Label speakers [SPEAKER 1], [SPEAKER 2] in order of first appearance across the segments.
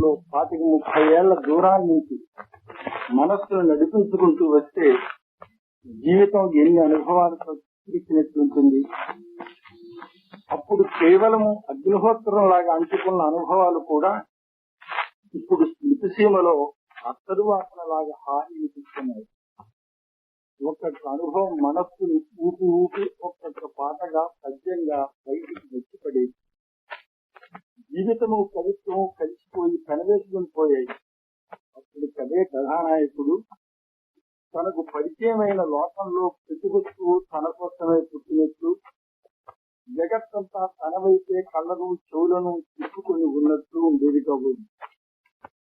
[SPEAKER 1] లో పాతిక ముప్పై ఏళ్ళ దూరాల నుంచి మనస్సును నడిపించుకుంటూ వస్తే జీవితం ఎన్ని అనుభవాలతో ఉంటుంది? అప్పుడు కేవలము అగ్నిహోత్రం లాగా అంటుకున్న అనుభవాలు కూడా ఇప్పుడు స్మృతిసీమలో అత్తరువాసన లాగా హాని అనిపిస్తున్నాయి ఒక్కొక్క అనుభవం మనస్సును ఊపి ఊపి ఒక్కొక్క పాటగా పద్యంగా బయటికి వచ్చిపడేది జీవితము కవిత్వము కలిసిపోయి కనవేసుకుని పోయాయి. అప్పుడు కదే కథానాయకుడు తనకు పరిచయమైన లోకంలో ప్రతి వస్తువు తన కోసమే పుట్టినట్లు జగత్తంతా తన వైపే కళ్ళను చెవులను తిప్పుకుని ఉన్నట్లు ఉండేది కబురు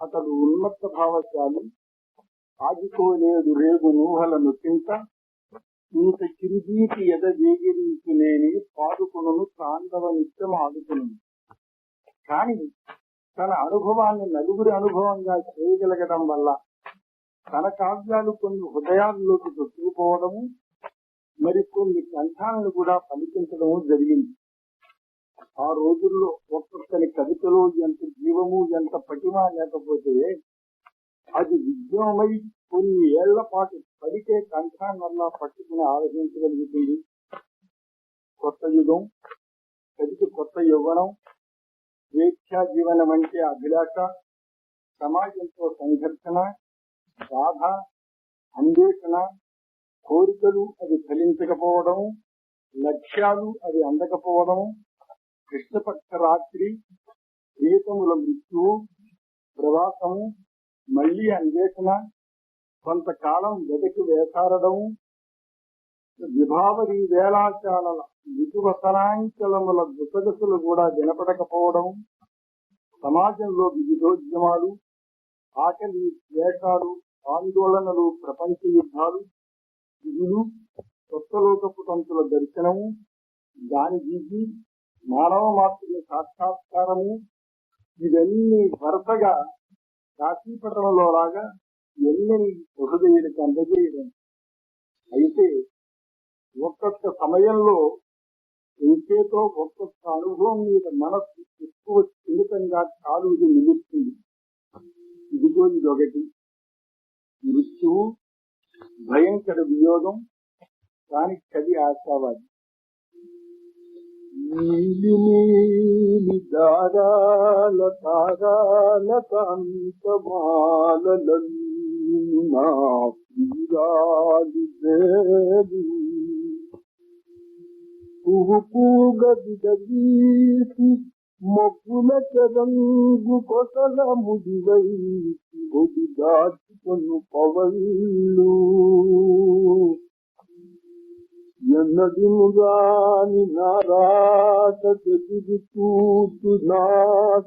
[SPEAKER 1] అతడు ఉన్నత భావశాలి ఆగిపోలేడు రేగు ఊహలను తింట ఇంత చిరుదీటి ఎద వేగిరించులేని పాదుకును తాండవ నిత్యం ఆదుకును కానీ తన అనుభవాన్ని నలుగురి అనుభవంగా చేయగలగడం వల్ల తన కావ్యాలు కొన్ని హృదయాల్లోకి చొచ్చుకుపోవడము మరి కొన్ని కంఠాలను కూడా పలికించడము జరిగింది. ఆ రోజుల్లో ఒక్కొక్కరి కవితలో ఎంత జీవము ఎంత పటిమ లేకపోతే అది విద్యమై కొన్ని ఏళ్ళ పాటు కంఠాన్ని కంఠాన్నల్లా పట్టుకుని ఆలోచించగలుగుతుంది. కొత్త యుగం కవికి కొత్త యువనం స్వేచ్ఛా జీవనం అంటే అభిలాష సమాజంతో సంఘర్షణ బాధ అన్వేషణ కోరికలు అది ఫలించకపోవడం లక్ష్యాలు అది అందకపోవడం కృష్ణపక్ష రాత్రి జీవితముల మృత్యువు ప్రవాసము మళ్ళీ అన్వేషణ కొంతకాలం వెదకి వేసారడం విభావరి వేలాచాలల విధువసనాంచలముల గుసగుసలు కూడా వినపడకపోవడం సమాజంలో వివిధోద్యమాలు ఆకలి ద్వేషాలు ఆందోళనలు ప్రపంచ యుద్ధాలు విధులు కొత్తలోకపు తంతుల దర్శనము దాని గీసి మానవ మాతృని సాక్షాత్కారము ఇవన్నీ వరుసగా కాశీపట్నంలో లాగా ఎన్ని హృదయుడికి అందజేయడం అయితే ఒక్కొక్క సమయంలో ఇంకేతో ఒక్కొక్క అనుభవం మీద మనస్సు ఎక్కువ సున్నితంగా కాలుగా నిలుస్తుంది ఇదిగో ఇదొకటి. మృత్యువు భయంకర వియోగం దానికి కవి ఆశావాది. నీలి దారాల తారాల కాంతమాలలన్నీ నా ప్రియాలి దేవి పువ్వు పూగది గీసి మొక్కుల చరంగు కొసల ముదివై ఒడి దాచుకొను పవళ్ళు ఎన్నదిముగాని నారాట చెదిరి చూటు నా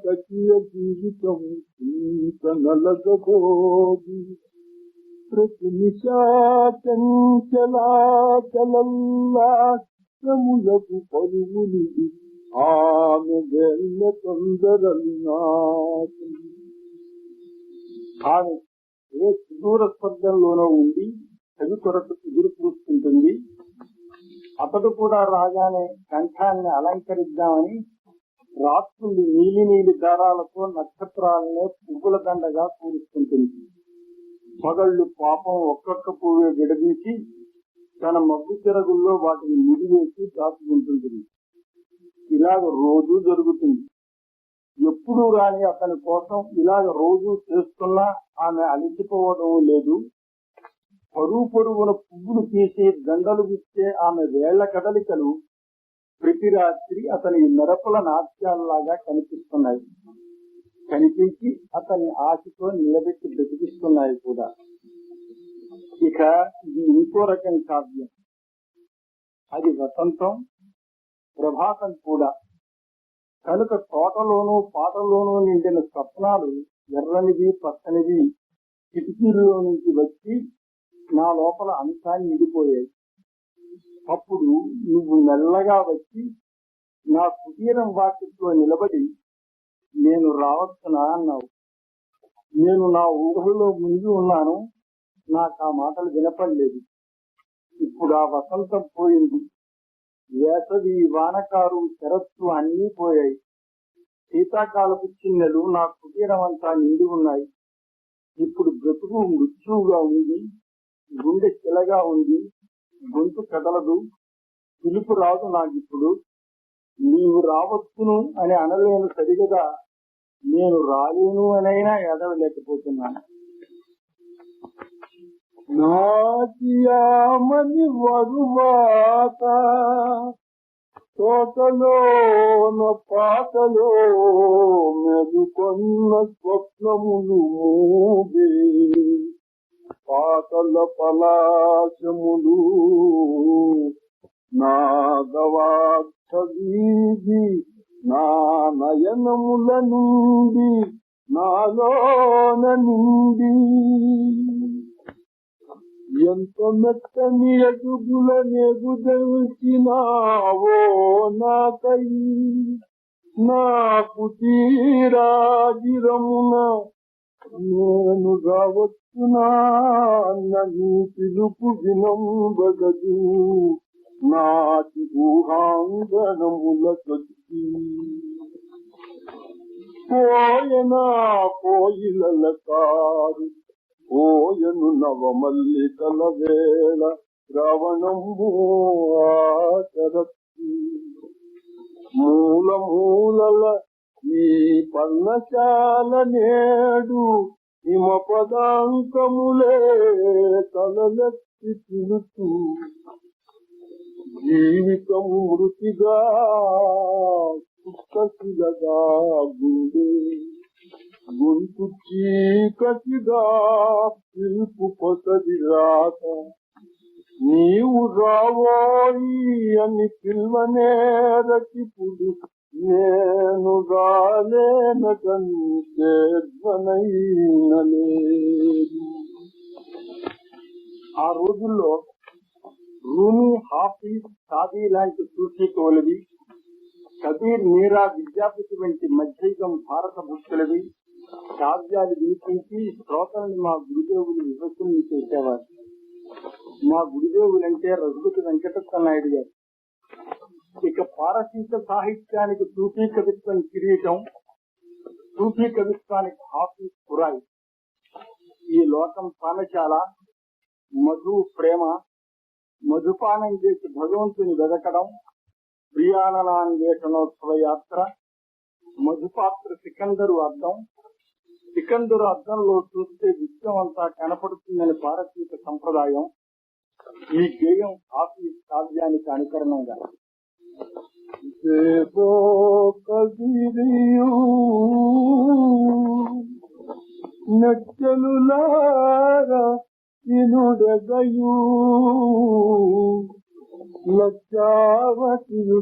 [SPEAKER 1] సచియ జీవితం ఇంత నలగబోగి ప్రతి నిశాచంచలాచలల్లాములకు పరువులు ఆమె వెళ్ళ తొందరలు ఆమె ఏ సుదూర స్వర్గంలోనో ఉండి కవి కొరకు ఎదురు చూస్తుంటుంది అతడు కూడా రాగానే కంఠాన్ని అలంకరిద్దామని రాత్రులు నీలి నీలి దారాలతో నక్షత్రాలనే పువ్వుల దండగా కూరుస్తుంటుంది పగళ్ళు పాపం ఒక్కొక్క పువ్వే విడదీసి తన మబ్బు చెరగుల్లో వాటిని ముడివేసి దాచుకుంటుంది. ఇలాగ రోజు జరుగుతుంది. ఎప్పుడు రాని అతని కోసం ఇలాగ రోజు చేస్తున్నా ఆమె అలిసిపోవడం లేదు. పరువు పొరుగున పువ్వులు తీసి దండలు విస్తే ఆమె వేళ్ళ కదలికలు ప్రతి రాత్రి అతని మెరపుల నాట్యాల్లాగా కనిపిస్తున్నాయి. కనిపించి అతని ఆశతో నిలబెట్టి బ్రతికిస్తున్నాయి కూడా. ఇక ఇది ఇంకో రకం కావ్యం. అది వసంతం ప్రభాతం కూడా. కనుక తోటలోనూ పాటలోనూ నిండిన స్వప్నాలు ఎర్రనిది పచ్చనిది కిటికీలో నుంచి వచ్చి నా లోపల అంశాన్ని నిండిపోయాయి అప్పుడు నువ్వు మెల్లగా వచ్చి నా కుటీరం వాకిట్లో నిలబడి నేను రావచ్చునా అన్నావు. నేను నా ఊహలో మునిగి ఉన్నాను. నాకు ఆ మాటలు వినపడలేదు. ఇప్పుడు ఆ వసంతం పోయింది. వేసవి వానకారు శరత్తు అన్నీ పోయాయి.
[SPEAKER 2] శీతాకాలపు చిన్నెలు నా కుటీరం అంతా నిండి ఉన్నాయి. ఇప్పుడు బ్రతుకు మృత్యువుగా ఉంది. గుండె చిలగా ఉంది. గొంతు కదలదు. పిలుపు రాదు నాకిప్పుడు. నీవు రావచ్చును అని అనలేను సరిగదా. నేను రాలేను అనైనా ఎదవలేకపోతున్నాను. నాటియామని వరువాత తోటలోన పాటలో మెదుకొన్న స్వప్నములు మూగే పాటల పలాశములు నాగవాక్షీగి నా నయనముల నుండి నాలోన నిండి. ఎంత మెత్తని అడుగుల నెగుదల్చినావో నాకై నాకు తీరాజిరమున నేను రావచ్చునా నీ పిలుపు వినంబగదు నాటి ఊహాంగనముల కొద్ది పోయనా పోయిలల కారు ఓయను నవమల్లికల వేళ శ్రవణము మూల మూలల ఈ పర్ణశాల నేడు హిమ పదాంకములే తలలెత్తి పిలుచు జీవితము మృతిగా కుక్కసిలగా గుండె. గొంతు చీకటిగా పిలుపు పొసది రాత నీవు రావోయి అని పిల్వనేరకిపుడు నేను రాలేనకంటే ధ్వనైనలేదు ఆ రోజుల్లో రూమి హాఫీజ్ సాదీ లాంటి సూఫీ తోలవి కబీర్ మీరా విద్యాపతి వంటి మధ్యయుగం భారత భక్తులవి కావ్యాలు వినిపించి శ్రోతలను మా గురుదేవులు విభజన చేసేవారు. మా గురుదేవులంటే రఘుపతి వెంకటప్ప నాయుడు గారు. ఇక పారసీక సాహిత్యానికి సూఫీ కవిత్వం కిరీటం సూఫీ కవిత్వానికి హాఫీ కురాయి ఈ లోకం పానశాల మధు ప్రేమ మధుపానం చేసి భగవంతుని వెదకడం ప్రియానలాన్వేషణోత్సవ యాత్ర మధుపాత్ర సికందరు అర్థం సికందరు అర్థంలో చూస్తే విశ్వం అంతా కనపడుతుందని భారతీయ సంప్రదాయం ఈ గేయం ఆఫీ కావ్యానికి అనుకరణంగా. దేవో కబీరియు నచ్చలులారా ఇనుడగయు లజ్జావతియు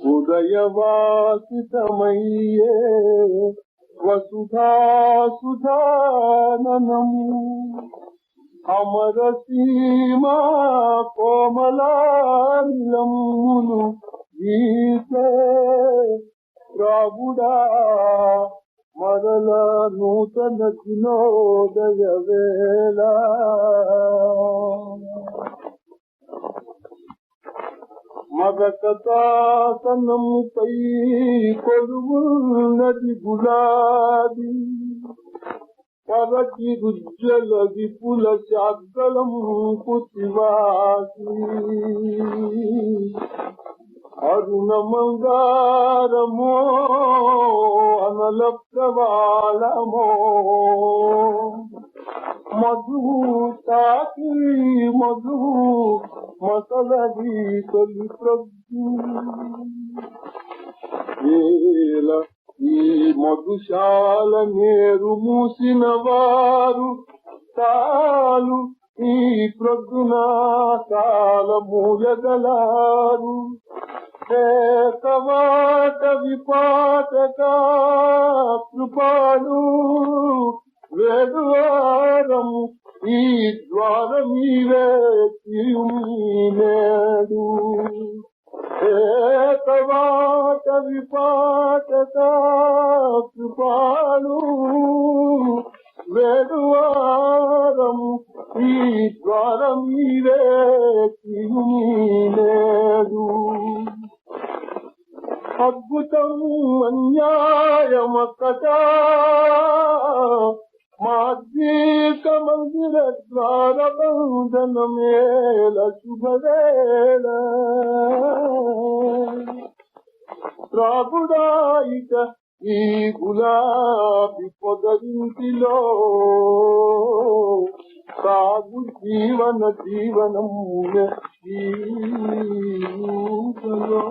[SPEAKER 2] ఉదయవాసితమయ్యే వసుధా సుధాననము అమర సీమా కోమలానిలమును గీతే రాగుడా మరల నూతన దినోదయ వేళ. மககதாசனம் பை கொழுவுள்ளதி குலாதி பரக்கி ருஜ்ஜலதி புல சாக்கலம் குசிவாசி அருணமங்காரமோ அனலப்தவாளமோ மதுசாக்கி மதுசூ తాకి మధు మసలది తొలి ఈ మధుశాల నేరు మూసిన వారు తాలు ఈ ప్రొద్దున కాల మూలగలారు కవాట విపాటక కృపాలు వేడువారము ఈ ద్వారమీవే నేడు కవాట విపాటక కృపాలు వేడువారము ఈ ద్వారమీవే నేడు అద్భుతం అన్యాయమక్కట మాద్వీక మందిర శుభవేళ రాబుడాయిక ఈ గులాబీ పొదరింటిలో సాగు జీవన జీవనం ఈ ఊసలో.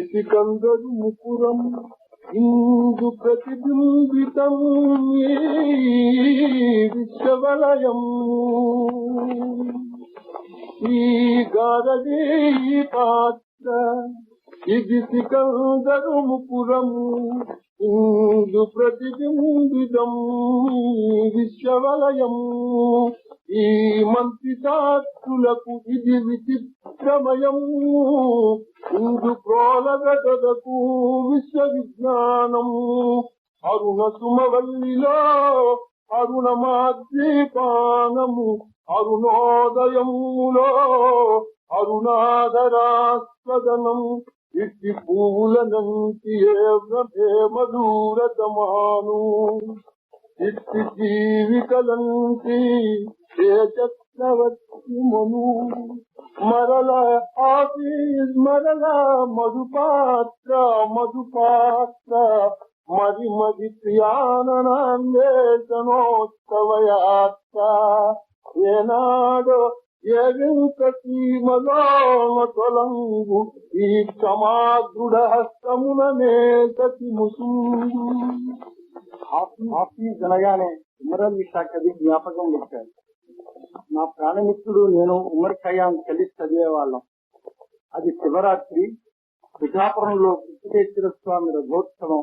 [SPEAKER 2] సికందరు ముకురం ఇందు ప్రతిబింబితం విశ్వవలయం. ఈ గారడీ పాత్ర ఇది సికందరు ముకురము ఇందు ప్రతిబింబితం విశ్వవలయం. ఈ మంత్రి సాక్షులకు ఇది విచిత్రమయం ఇందు ప్రోలగటకు విశ్వ విజ్ఞానం అరుణ సుమవల్లిలో అరుణమాద్రీపానము అరుణోదయములో అరుణాధరాస్వదనం ఇట్టి పూలనంతి నంటి మధురతమాను. ఇట్టి జీవికలంటి ఏ మను? మరల ఆఫీస్ మరల మధుపాత్ర మధుపాత్ర మరి మది ప్రియానందేశనోత్సవ యాత్ర ఏనాడు ఎరుక సీమలో ఈ క్షమాదృఢ హస్తమున సతి ముసుంగు.
[SPEAKER 1] ఆఫీస్ అనగానే ఉమరల్ విషా కవి జ్ఞాపకం వచ్చారు నా ప్రాణమిత్రుడు నేను ఉమర్ ఖయాం కలిసి చదివేవాళ్ళం అది శివరాత్రి విజాపురంలో కృష్ణేశ్వర స్వామి రథోత్సవం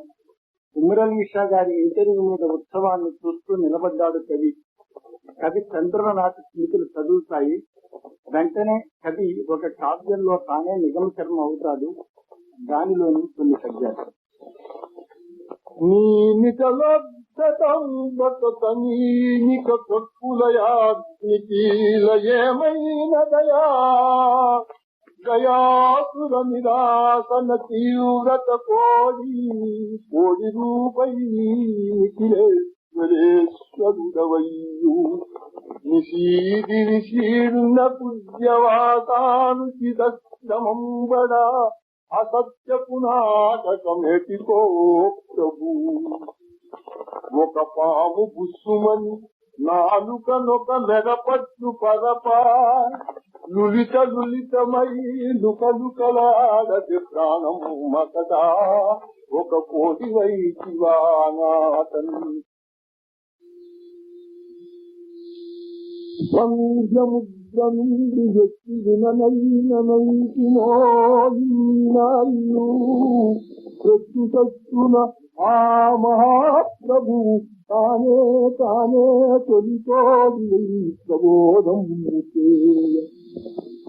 [SPEAKER 1] ఉమరల్ విషా గారి ఇంటర్వ్యూ మీద ఉత్సవాన్ని చూస్తూ నిలబడ్డాడు కవి కవి చంద్రనాథ్ స్మృతులు చదువుతాయి వెంటనే కవి ఒక కావ్యంలో తానే నిగమకరం అవుతాడు దానిలోని కొన్ని పద్యాలు
[SPEAKER 2] నీమికలొద్దతంబతనీనిక కొట్టులయాగ్నికీల ఏమైన దయా దయాసుర నిరాసన తీవ్రత కోడి కోడి రూపై నిఖిలేశ్వరేశ్వరుడవయ్యు నిషీది నిషీర్ణ పూజ్యవాసానుచిత శ్రమంబడా అసత్య పునాటకమెటికో ప్రభు. ఒక పాము బుస్సుమని నాలుకనొక మెరపట్టు పరప లులిత లులితమై లుకలుకలాడది ప్రాణము మకదా ఒక కోటి వై శివానాథన్ సంధ్యముద్ర నుండి ఎత్తి ఆ మహాప్రభు తానే తానే తొలితోడి ప్రబోధం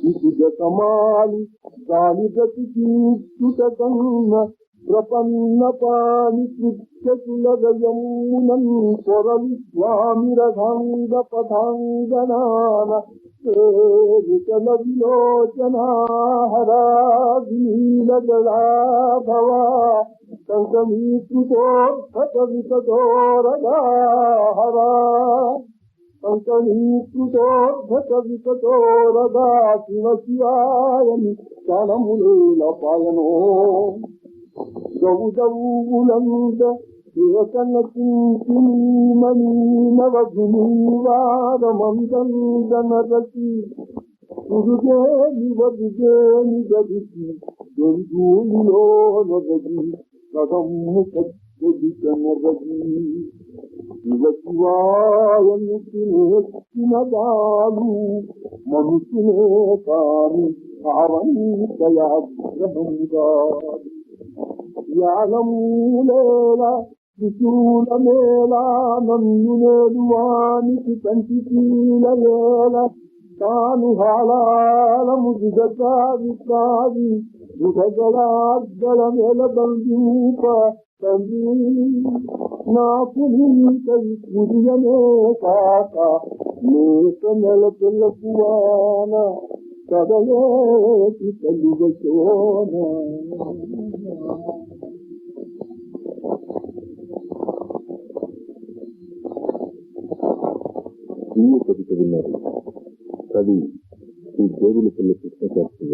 [SPEAKER 2] ఇటు జతమాలి దాని గతికీర్చుట కన్న ప్రపన్న పాని కృత్యకులగయమునన్ పొరలి స్వామి రథాంగ పథాంగనాన ला भी टो घट बि तोरदा हरा कंकणी प्रुो घट शिव గౌదవులంద ఏకన చింతిమణి గదికి దొంగూలిలో నగది కదమ్ము కద్దది కనరది నేర్చిన దాలు మనుషులే కాని భావంతయాగ్రహంగా జ్ఞానమూలేలా चूड़ेर नमूने रुनी चिका तु हाल मु कले काका तुल पुआ न सोन కలుగోన
[SPEAKER 3] ఈ కవిత విన్నారు కవి శ్రీ దేవులపల్లి కృష్ణశాస్త్రి